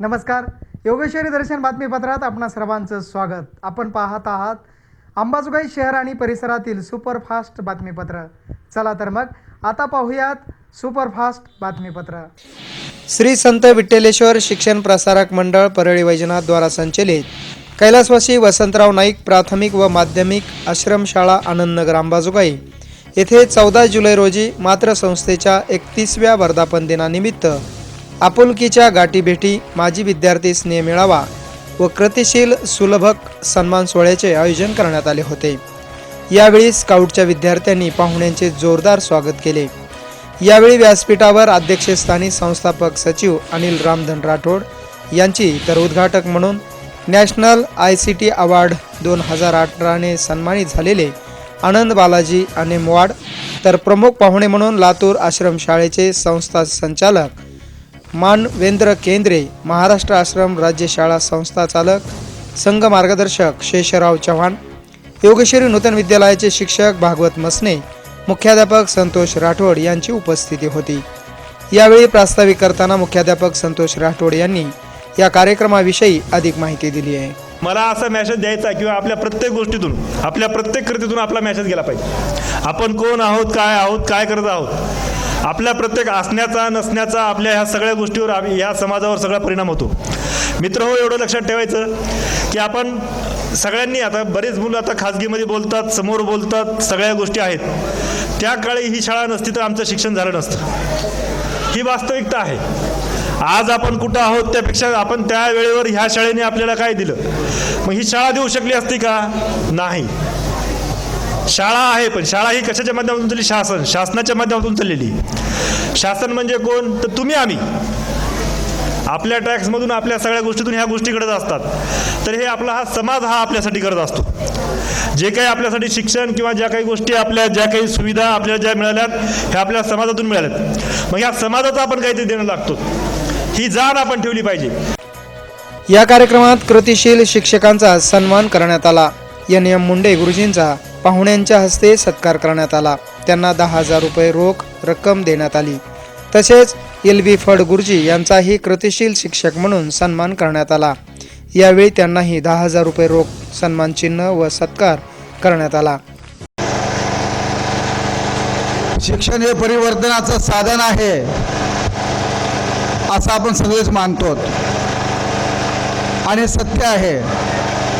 नमस्कार. योगेश्वरी दर्शन बातमीपत्रात आपणा सर्वांचं स्वागत. आपण पाहत आहात अंबाजोगाई शहर आणि परिसरातील सुपरफास्ट बातमीपत्र. चला तर मग आता पाहूयात सुपरफास्ट बातमीपत्र. श्री संत विठ्ठलेश्वर शिक्षण प्रसारक मंडळ परळी वैजनाथद्वारा संचलित कैलासवासी वसंतराव नाईक प्राथमिक व माध्यमिक आश्रमशाळा आनंदनगर अंबाजोगाई येथे चौदा जुलै रोजी मात्र संस्थेच्या एकतीसव्या वर्धापन दिनानिमित्त आपुलकीच्या गाठीभेटी माजी विद्यार्थी स्नेह मेळावा व कृतिशील सुलभक सन्मान सोहळ्याचे आयोजन करण्यात आले होते. यावेळी स्काउटच्या विद्यार्थ्यांनी पाहुण्यांचे जोरदार स्वागत केले. यावेळी व्यासपीठावर अध्यक्षस्थानी संस्थापक सचिव अनिल रामधन राठोड यांची तर उद्घाटक म्हणून national I C T award दोन हजार अठराने सन्मानित झालेले आनंद बालाजी अनेमवाड तर प्रमुख पाहुणे म्हणून लातूर आश्रमशाळेचे संस्था संचालक मानवेंद्र केंद्रे महाराष्ट्र आश्रम राज्यशाळा संस्था चालक संघ मार्गदर्शक शेषराव चव्हाण योगेश्वरी नूतन विद्यालयाचे शिक्षक भागवत मसने मुख्याध्यापक संतोष राठोड यांची उपस्थिती होती. यावेळी प्रास्ताविक करताना मुख्याध्यापक संतोष राठोड यांनी या कार्यक्रमाविषयी अधिक माहिती दिली आहे. मला असा मॅसेज द्यायचा किंवा आपल्या प्रत्येक गोष्टीतून आपल्या प्रत्येक कृतीतून आपला मॅसेज गेला पाहिजे. आपण कोण आहोत काय आहोत काय करत आहोत? आपल्या प्रत्येक असण्याचा नसण्याचा आपल्या ह्या सगळ्या गोष्टीवर आम्ही ह्या समाजावर सगळा परिणाम होतो. मित्र हो एवढं लक्षात ठेवायचं की आपण सगळ्यांनी आता बरेच मुलं आता खाजगीमध्ये बोलतात समोर बोलतात सगळ्या गोष्टी आहेत. त्या काळी ही शाळा नसती तर आमचं शिक्षण झालं नसतं. ही वास्तविकता आहे. आज आपण कुठं आहोत त्यापेक्षा आपण त्या वेळेवर ह्या शाळेने आपल्याला काय दिलं? मग ही शाळा देऊ शकली असती का? नाही. शाळा आहे पण शाळा ही कशाच्या माध्यमातून चालली शासन. शासनाच्या माध्यमातून चाललेली शासन म्हणजे कोण? तर तुम्ही आम्ही. आपल्या टॅक्समधून आपल्या सगळ्या गोष्टीतून ह्या गोष्टी घडत असतात. तर हे आपला हा समाज हा आपल्यासाठी करत असतो. जे काही आपल्यासाठी शिक्षण किंवा ज्या काही गोष्टी आपल्या ज्या काही सुविधा आपल्याला ज्या मिळाल्यात ह्या आपल्या समाजातून मिळाल्यात. मग ह्या समाजाचा आपण काहीतरी देणं लागतो. ही जाण आपण ठेवली पाहिजे. या कार्यक्रमात कृतिशील शिक्षकांचा सन्मान करण्यात आला. एन एम मुंडे गुरुजींचा पाहुण्यांच्या हस्ते सत्कार करण्यात आला. त्यांना दहा हजार रुपये रोख रक्कम देण्यात आली. तसेच एल बी फड गुरुजी यांचाही कृतिशील शिक्षक म्हणून सन्मान करण्यात आला. यावेळी त्यांनाही दहा हजार रुपये रोख सन्मान चिन्ह व सत्कार करण्यात आला. शिक्षण हे परिवर्तनाचं साधन आहे असं आपण सगळेच मानतो. आणि सत्य आहे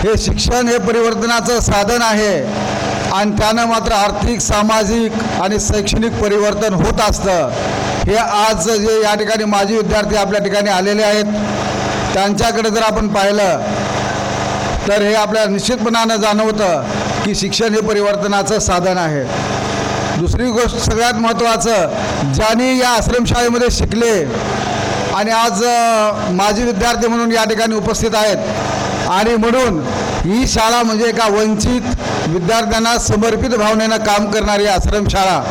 हे शिक्षण हे परिवर्तनाचं साधन आहे. आणि त्यानं मात्र आर्थिक सामाजिक आणि शैक्षणिक परिवर्तन होत असतं. हे आज जे या ठिकाणी माजी विद्यार्थी आपल्या ठिकाणी आलेले आहेत त्यांच्याकडे जर आपण पाहिलं तर हे आपल्या निश्चितपणानं जाणवतं की शिक्षण हे परिवर्तनाचं साधन आहे. दुसरी गोष्ट सगळ्यात महत्त्वाचं ज्यांनी या आश्रमशाळेमध्ये शिकले आणि आज माजी विद्यार्थी म्हणून या ठिकाणी उपस्थित आहेत आणि म्हणून ही शाळा म्हणजे एका वंचित विद्यार्थ्यांना समर्पित भावनेनं काम करणारी आश्रमशाळा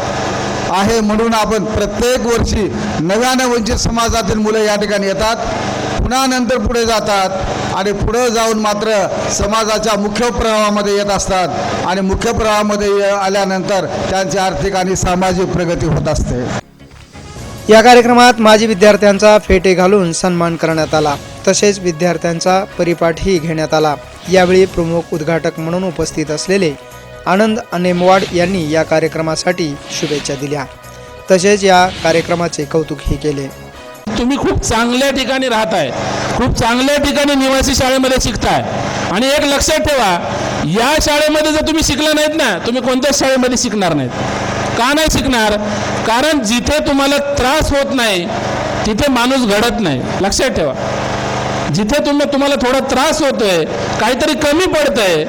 आहे म्हणून आपण प्रत्येक वर्षी नव्यानं वंचित समाजातील मुलं या ठिकाणी येतात पुन्हा नंतर पुढे जातात आणि पुढं जाऊन मात्र समाजाच्या मुख्य प्रवाहामध्ये येत असतात आणि मुख्य प्रवाहामध्ये ये- आल्यानंतर त्यांची आर्थिक आणि सामाजिक प्रगती होत असते. या कार्यक्रमात माजी विद्यार्थ्यांचा फेटे घालून सन्मान करण्यात आला. तसेच विद्यार्थ्यांचा परिपाठही घेण्यात आला. यावेळी प्रमुख उद्घाटक म्हणून उपस्थित असलेले आनंद अनेमवाड यांनी या कार्यक्रमासाठी शुभेच्छा दिल्या. तसेच या कार्यक्रमाचे कौतुकही केले. तुम्ही खूप चांगल्या ठिकाणी राहताय. खूप चांगल्या ठिकाणी निवासी शाळेमध्ये शिकताय. आणि एक लक्षात ठेवा या शाळेमध्ये जर तुम्ही शिकला नाहीत ना तुम्ही कोणत्याच शाळेमध्ये शिकणार नाहीत. का नाही शिकणार? कारण जिथे तुम्हाला त्रास होत नाही तिथे माणूस घडत नाही. लक्षात ठेवा. जिथे तुम्ही तुम्हाला थोडा त्रास होतोय काहीतरी कमी पडतंय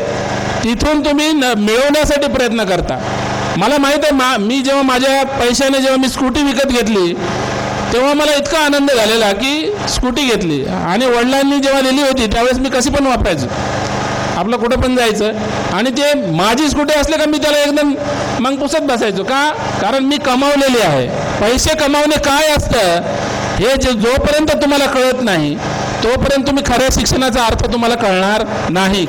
तिथून तुम्ही न मिळवण्यासाठी प्रयत्न करता. मला माहीत आहे मा मी जेव्हा माझ्या पैशाने जेव्हा मी स्कूटी विकत घेतली तेव्हा मला इतका आनंद झालेला की स्कूटी घेतली. आणि वडिलांनी जेव्हा दिली होती त्यावेळेस मी कशी पण वापरायचो. आपलं कुठं पण जायचं. आणि ते माझी स्कूटी असले का मी त्याला एकदम मग पुसत बसायचो. का? कारण मी कमावलेली आहे. पैसे कमावणे काय असतं हे जे जोपर्यंत तुम्हाला कळत नाही तोपर्यंत तुम्ही खऱ्या शिक्षणाचा अर्थ तुम्हाला कळणार नाही.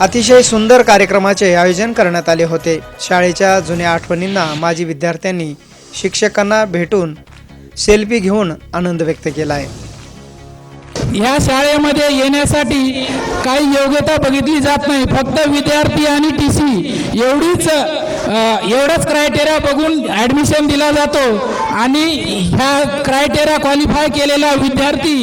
अतिशय सुंदर कार्यक्रमाचे आयोजन करण्यात आले होते. शाळेच्या जुन्या आठवणींना माजी विद्यार्थ्यांनी शिक्षकांना भेटून सेल्फी घेऊन आनंद व्यक्त केला आहे ह्या शाळेमध्ये येण्यासाठी काही योग्यता बघितली जात नाही. फक्त विद्यार्थी आणि टी सी एवढीच एवढंच क्रायटेरिया बघून ॲडमिशन दिला जातो. आणि ह्या क्रायटेरिया क्वालिफाय केलेला विद्यार्थी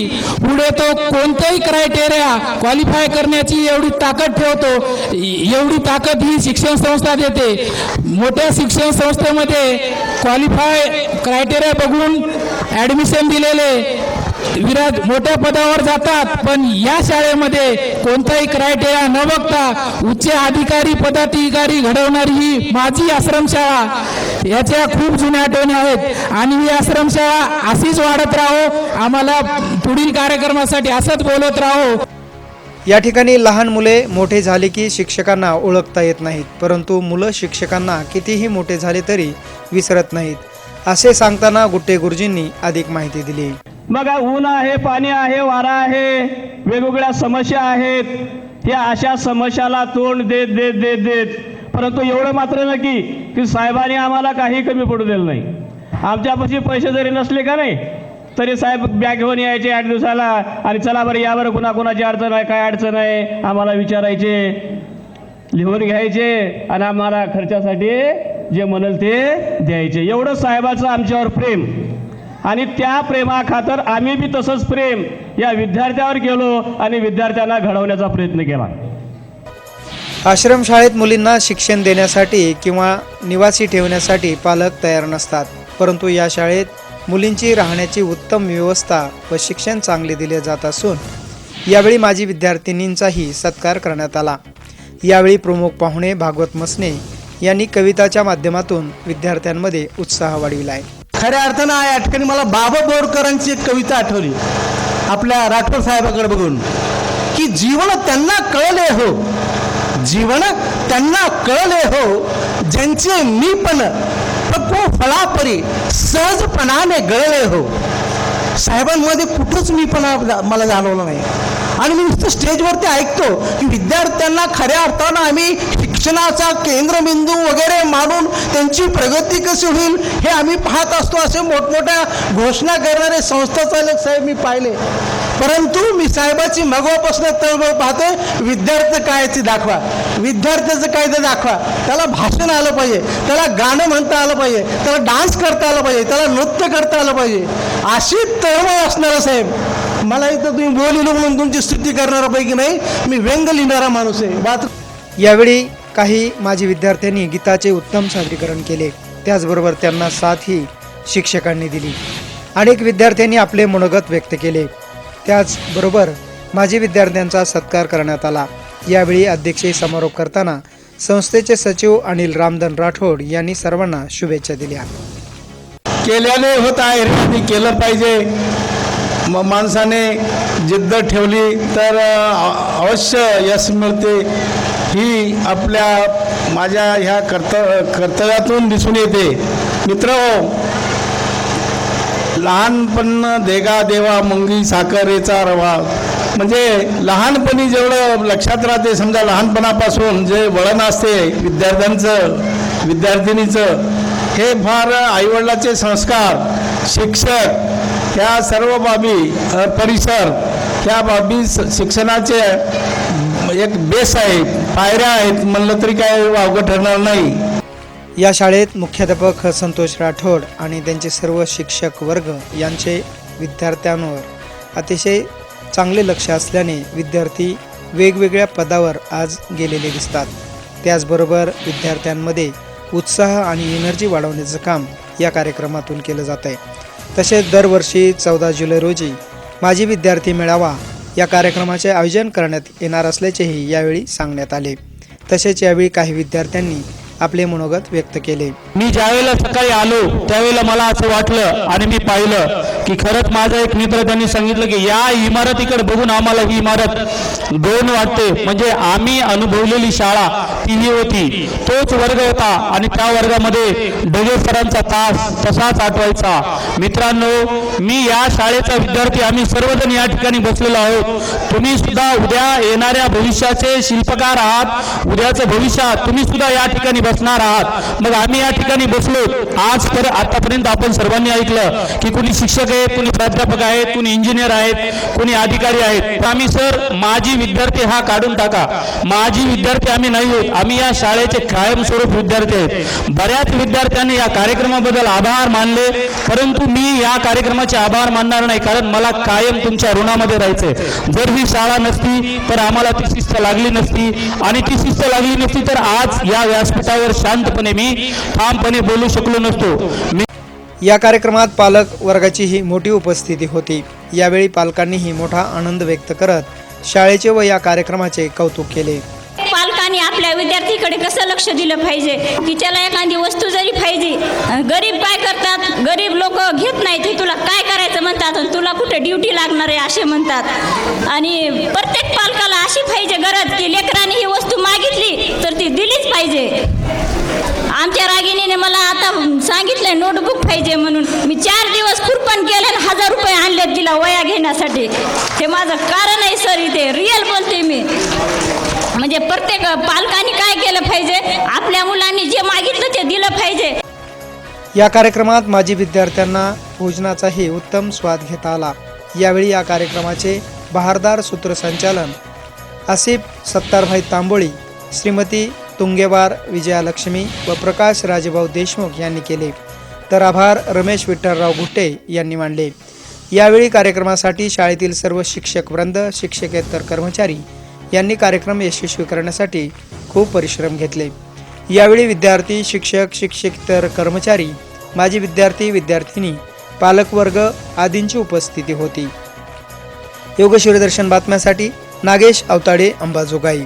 पुढे तो कोणताही क्रायटेरिया क्वालिफाय करण्याची एवढी ताकद ठेवतो एवढी ताकद ही शिक्षण संस्था देते. मोठ्या शिक्षण संस्थेमध्ये क्वालिफाय क्रायटेरिया बघून ॲडमिशन दिलेले विराज मोठ्या पदावर जातात पण या शाळेमध्ये कोणताही क्रायटेरिया न बघता उच्च अधिकारी पदाधिकारी घडवणारी ही माझी आश्रमशाळा. याच्या खूप जुन्या आठवणी आहेत. आणि ही आश्रमशाळा अशीच वाढत राहो आम्हाला पुढील कार्यक्रमासाठी असंच बोलत राहो. या ठिकाणी लहान मुले मोठे झाले की शिक्षकांना ओळखता येत नाहीत परंतु मुलं शिक्षकांना कितीही मोठे झाले तरी विसरत नाहीत. असे सांगताना गुट्टे गुरुजींनी अधिक माहिती दिली. बघा ऊन आहे पाणी आहे वारा आहे वेगवेगळ्या समस्या आहेत. या अशा समस्याला तोंड देत देत देत देत. परंतु एवढं मात्र नक्की की साहेबांनी आम्हाला काही कमी पडू दिलं नाही. आमच्यापाशी पैसे जरी नसले का नाही तरी साहेब बॅग घेऊन यायचे आठ दिवसाला. आणि चला बरं यावर कुणाकुणाची अडचण आहे काय अडचण आहे आम्हाला विचारायचे. लिहून घ्यायचे आणि आम्हाला खर्चासाठी जे म्हणल ते द्यायचे. एवढं साहेबाचं आमच्यावर प्रेम. आणि त्या प्रेमाखातर आम्ही बी तसंच प्रेम या विद्यार्थ्यावर गेलो आणि विद्यार्थ्यांना घडवण्याचा प्रयत्न केला. आश्रमशाळेत मुलींना शिक्षण देण्यासाठी किंवा निवासी ठेवण्यासाठी पालक तयार नसतात. परंतु या शाळेत मुलींची राहण्याची उत्तम व्यवस्था व शिक्षण चांगले दिले जात असून यावेळी माजी विद्यार्थिनींचाही सत्कार करण्यात आला. यावेळी प्रमुख पाहुणे भागवत मसने यांनी कविताच्या माध्यमातून विद्यार्थ्यांमध्ये उत्साह वाढविला आहे. खऱ्या अर्थानं या ठिकाणी मला बाबा बोरकरांची एक कविता आठवली. आपल्या राठोड साहेबाकडे बघून. की जीवन त्यांना कळले हो. जीवन त्यांना कळले हो. ज्यांचे मी पण प्रको फळापरी सहजपणाने गळले हो. साहेबांमध्ये कुठंच मी पण मला जाणवलं नाही. आणि मी नुसतं स्टेजवरती ऐकतो की विद्यार्थ्यांना खऱ्या अर्थानं आम्ही शिक्षणाचा केंद्रबिंदू वगैरे मानून त्यांची प्रगती कशी होईल हे आम्ही पाहत असतो. असे मोठमोठ्या घोषणा करणारे संस्था चालक साहेब मी पाहिले. परंतु मी साहेबाची मगवापासून तळमळ पाहते विद्यार्थी काय ते दाखवा. विद्यार्थ्याचं काय ते दाखवा. त्याला भाषण आलं पाहिजे. त्याला गाणं म्हणता आलं पाहिजे. त्याला डान्स करता आलं पाहिजे. त्याला नृत्य करता आलं पाहिजे. अशी तळमळ असणारा साहेब. मला इथं तुम्ही बोलिलो म्हणून तुमची स्तुती करणारापैकी नाही मी व्यंग लिहिणारा माणूस आहे. बात यावेळी काही माजी विद्यार्थ्यांनी गीताचे उत्तम सादरीकरण केले. त्याचबरोबर त्यांना साथही शिक्षकांनी दिली. अनेक विद्यार्थ्यांनी आपले मनोगत व्यक्त केले. त्याचबरोबर माजी विद्यार्थ्यांचा सत्कार करण्यात आला. यावेळी अध्यक्षीय समारोप करताना संस्थेचे सचिव अनिल रामधन राठोड यांनी सर्वांना शुभेच्छा दिल्या. केल्याने होत आहे. केलं पाहिजे. मग माणसाने जिद्द ठेवली तर अवश्य यश मिळते ही आपल्या माझ्या ह्या कर्त कर्तव्यातून दिसून येते. मित्र हो, लहानपण देगा देवा मंगी साखरेचा रवा. म्हणजे लहानपणी जेवढं लक्षात राहते समजा लहानपणापासून जे वळण असते विद्यार्थ्यांचं विद्यार्थिनीचं हे फार आईवडिलाचे संस्कार शिक्षक ह्या सर्व बाबी परिसर ह्या बाबी स- शिक्षणाचे एक बेस आहे पायऱ्या आहेत म्हणलं तरी काय वावगं ठरणार नाही. या शाळेत मुख्याध्यापक संतोष राठोड आणि त्यांचे सर्व शिक्षक वर्ग यांचे विद्यार्थ्यांवर अतिशय चांगले लक्ष असल्याने विद्यार्थी वेगवेगळ्या पदावर आज गेलेले दिसतात. त्याचबरोबर विद्यार्थ्यांमध्ये उत्साह आणि एनर्जी वाढवण्याचं काम या कार्यक्रमातून केलं जात आहे तसेच दरवर्षी चौदा जुलै रोजी माजी विद्यार्थी मेळावा या कार्यक्रमाचे आयोजन करण्यात येणार असल्याचेही यावेळी सांगण्यात आले. तसेच यावेळी काही विद्यार्थ्यांनी आपले मनोगत व्यक्त केले. मी ज्यावेळेला सकाळी आलो त्यावेळेला मला असं वाटलं आणि मी पाहिलं की खरंच माझा एक मित्र त्यांनी सांगितलं की या इमारतीकडे बघून आम्हाला ही इमारत दोन वाटते. म्हणजे आम्ही अनुभवलेली शाळा ती होती. तोच वर्ग होता आणि त्या वर्गामध्ये डगे सरांचा तास तसाच आठवायचा. मित्रांनो मी या शाळेचा विद्यार्थी आम्ही सर्वजण या ठिकाणी बसलेलो आहोत. तुम्ही सुद्धा उद्या येणाऱ्या भविष्याचे शिल्पकार आहात. उद्याचं भविष्यात तुम्ही सुद्धा या ठिकाणी बसणार आहात. मग आम्ही या ठिकाणी बसलो. आज तर आतापर्यंत आपण सर्वांनी ऐकलं की कुणी शिक्षक आहेत कुणी प्राध्यापक आहेत कुणी इंजिनियर आहेत कुणी अधिकारी आहेत. तर आम्ही सर माजी विद्यार्थी हा काढून टाका. माजी विद्यार्थी आम्ही नाही आहोत. आम्ही या शाळेचे कायमस्वरूप विद्यार्थी आहेत. बऱ्याच विद्यार्थ्यांनी या कार्यक्रमाबद्दल आभार मानले. परंतु मी या कार्यक्रमाचे आभार मानणार नाही कारण मला कायम तुमच्या ऋणामध्ये राहायचंय. जर ही शाळा नसती तर आम्हाला ती शिस्त लागली नसती. आणि ती शिस्त लागली नसती तर आज या व्यासपीठावर शांतपणे मी ठामपणे बोलू शकलो नसतो. मी या कार्यक्रमात पालक वर्गाचीही मोठी उपस्थिती होती. यावेळी पालकांनीही मोठा आनंद व्यक्त करत शाळेचे व या कार्यक्रमाचे कौतुक केले. आपल्या विद्यार्थीकडे कसं लक्ष दिलं पाहिजे? की त्याला एखादी वस्तू जरी पाहिजे गरीब काय करतात? गरीब लोक घेत नाहीत. हे तुला काय करायचं म्हणतात? आणि तुला कुठे ड्युटी लागणार आहे असे म्हणतात. आणि प्रत्येक पालकाला अशी पाहिजे गरज की लेकरांनी ही वस्तू मागितली तर ती दिलीच पाहिजे. आमच्या रागिणीने मला आता सांगितलंय नोटबुक पाहिजे म्हणून. मी चार दिवस कुरपण केलं हजार रुपये आणले तिला वया घेण्यासाठी. हे माझं कारण आहे सर इथे रिअल बोलते मी. म्हणजे प्रत्येक पालकांनी काय केलं पाहिजे? आपल्या मुलांनी जे मागितलं ते दिलं पाहिजे. या कार्यक्रमात माजी विद्यार्थ्यांना भोजनाचाही उत्तम स्वाद घेता आला. यावेळी या कार्यक्रमाचे बहारदार सूत्रसंचालन आसिफ सत्तारभाई तांबोळी श्रीमती तुंगेवार विजयालक्ष्मी व प्रकाश राजेभाऊ देशमुख यांनी केले. तर आभार रमेश विठ्ठलराव गुट्टे यांनी मांडले यावेळी कार्यक्रमासाठी शाळेतील सर्व शिक्षक वृंद शिक्षकेतर कर्मचारी यांनी कार्यक्रम यशस्वी करण्यासाठी खूप परिश्रम घेतले. यावेळी विद्यार्थी शिक्षक शिक्षकेतर कर्मचारी माजी विद्यार्थी विद्यार्थिनी पालकवर्ग आदींची उपस्थिती होती. योगशिवदर्शन बातम्यासाठी नागेश अवताडे अंबाजोगाई.